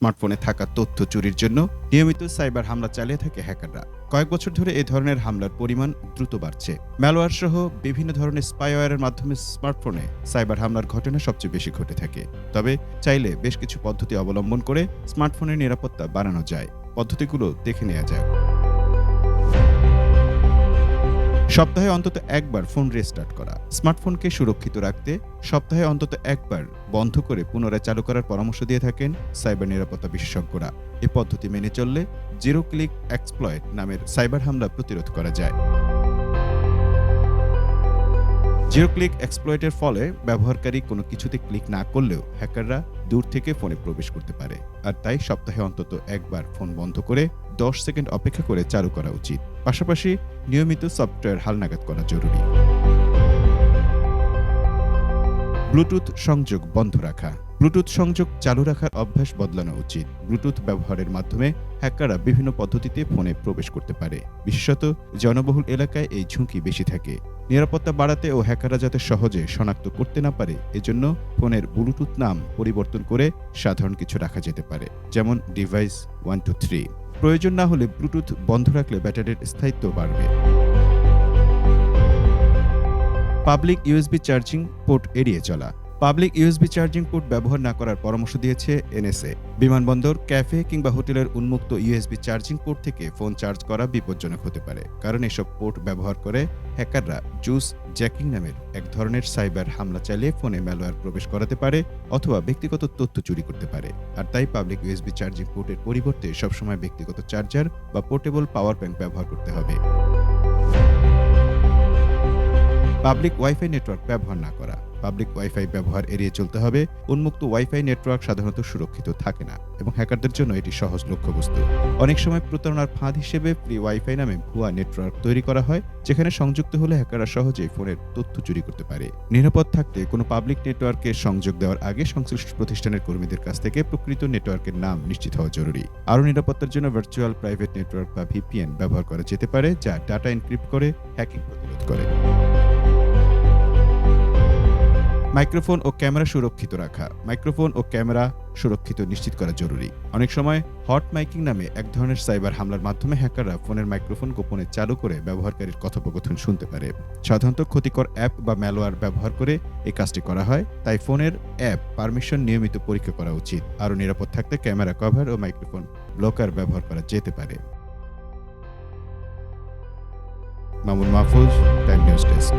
স্মার্টফোনে থাকা তথ্য চুরির জন্য নিয়মিত সাইবার হামলা চালিয়ে থাকে হ্যাকাররা। কয়েক বছর ধরে এ ধরনের হামলার পরিমাণ দ্রুত বাড়ছে। ম্যালওয়্যার সহ বিভিন্ন ধরনের স্পাইওয়্যারের মাধ্যমে স্মার্টফোনে সাইবার হামলার ঘটনা সবচেয়ে বেশি ঘটে থাকে। তবে চাইলে বেশ কিছু পদ্ধতি অবলম্বন করে স্মার্টফোনের নিরাপত্তা বাড়ানো যায়। পদ্ধতিগুলো দেখে নেওয়া যাক। সপ্তাহে অন্তত একবার ফোন রেস্টার্ট করা। স্মার্টফোনকে সুরক্ষিত রাখতে সপ্তাহে অন্তত একবার বন্ধ করে পুনরায় চালু করার পরামর্শ দিয়ে থাকেন সাইবার নিরাপত্তা বিশেষজ্ঞরা। এ পদ্ধতি মেনে চললে জিরো ক্লিক এক্সপ্লয়েট নামের সাইবার হামলা প্রতিরোধ করা যায়। জিরো ক্লিক এক্সপ্লয়েটের ফলে ব্যবহারকারী কোনো কিছুতে ক্লিক না করলেও হ্যাকাররা দূর থেকে ফোনে প্রবেশ করতে পারে। আর তাই সপ্তাহে অন্তত একবার ফোন বন্ধ করে দশ সেকেন্ড অপেক্ষা করে চালু করা উচিত। পাশাপাশি নিয়মিত সফটওয়্যার হালনাগাদ করা জরুরি। ব্লুটুথ সংযোগ বন্ধ রাখা। ব্লুটুথ সংযোগ চালু রাখার অভ্যাস বদলানো উচিত। ব্লুটুথ ব্যবহারের মাধ্যমে হ্যাকাররা বিভিন্ন পদ্ধতিতে ফোনে প্রবেশ করতে পারে। বিশেষত জনবহুল এলাকায় এই ঝুঁকি বেশি থাকে। নিরাপত্তা বাড়াতে ও হ্যাকাররা যাতে সহজে শনাক্ত করতে না পারে, এজন্য ফোনের ব্লুটুথ নাম পরিবর্তন করে সাধারণ কিছু রাখা যেতে পারে, যেমন ডিভাইস ওয়ান টু থ্রি। প্রয়োজন না হলে ব্লুটুথ বন্ধ রাখলে ব্যাটারির স্থায়িত্ব বাড়বে। পাবলিক ইউএসবি চার্জিং পোর্ট এড়িয়ে চলা। পাবলিক ইউএসবি চার্জিং পোর্ট ব্যবহার না করার পরামর্শ দিয়েছে এনএসএ। বিমানবন্দর, ক্যাফে কিংবা হোটেলের উন্মুক্ত ইউএসবি চার্জিং পোর্ট থেকে ফোন চার্জ করা বিপজ্জনক হতে পারে, কারণ এসব পোর্ট ব্যবহার করে হ্যাকাররা জুস জ্যাকিং নামের এক ধরনের সাইবার হামলা চালিয়ে ফোনে ম্যালওয়্যার প্রবেশ করাতে পারে অথবা ব্যক্তিগত তথ্য চুরি করতে পারে। আর তাই পাবলিক ইউএসবি চার্জিং পোর্টের পরিবর্তে সবসময় ব্যক্তিগত চার্জার বা পোর্টেবল পাওয়ার ব্যাংক ব্যবহার করতে হবে। পাবলিক ওয়াইফাই নেটওয়ার্ক ব্যবহার না করা। পাবলিক ওয়াইফাই ব্যবহার এড়িয়ে চলতে হবে। উন্মুক্ত ওয়াইফাই নেটওয়ার্ক সাধারণত সুরক্ষিত থাকে না এবং হ্যাকারদের জন্য এটি সহজ লক্ষ্যবস্তু। অনেক সময় প্রতারণার ফাঁদ হিসেবে ফ্রি ওয়াইফাই নামে ভুয়া নেটওয়ার্ক তৈরি করা হয়, যেখানে সংযুক্ত হলে হ্যাকাররা সহজেই ফোনের তথ্য চুরি করতে পারে। নিরাপদ থাকতে কোনো পাবলিক নেটওয়ার্কে সংযোগ দেওয়ার আগে সংশ্লিষ্ট প্রতিষ্ঠানের কর্মীদের কাছ থেকে প্রকৃত নেটওয়ার্কের নাম নিশ্চিত হওয়া জরুরি। আরও নিরাপত্তার জন্য ভার্চুয়াল প্রাইভেট নেটওয়ার্ক বা ভিপিএন ব্যবহার করা যেতে পারে, যা ডাটা এনক্রিপ্ট করে হ্যাকিং প্রতিরোধ করে। মাইক্রোফোন ও ক্যামেরা সুরক্ষিত রাখা। মাইক্রোফোন ও ক্যামেরা সুরক্ষিত নিশ্চিত করা জরুরি। অনেক সময় হট মাইকিং নামে এক ধরনের সাইবার হামলার মাধ্যমে হ্যাকাররা ফোনের মাইক্রোফোন গোপনে চালু করে ব্যবহারকারীর কথোপকথন শুনতে পারে। সাধারণত ক্ষতিকর অ্যাপ বা ম্যালওয়্যার ব্যবহার করে এই কাজটি করা হয়, তাই ফোনের অ্যাপ পারমিশন নিয়মিত পরীক্ষা করা উচিত। আরও নিরাপদ থাকতে ক্যামেরা কভার ও মাইক্রোফোন ব্লকার ব্যবহার করা যেতে পারে। Mamun Mahfuz, Time News desk.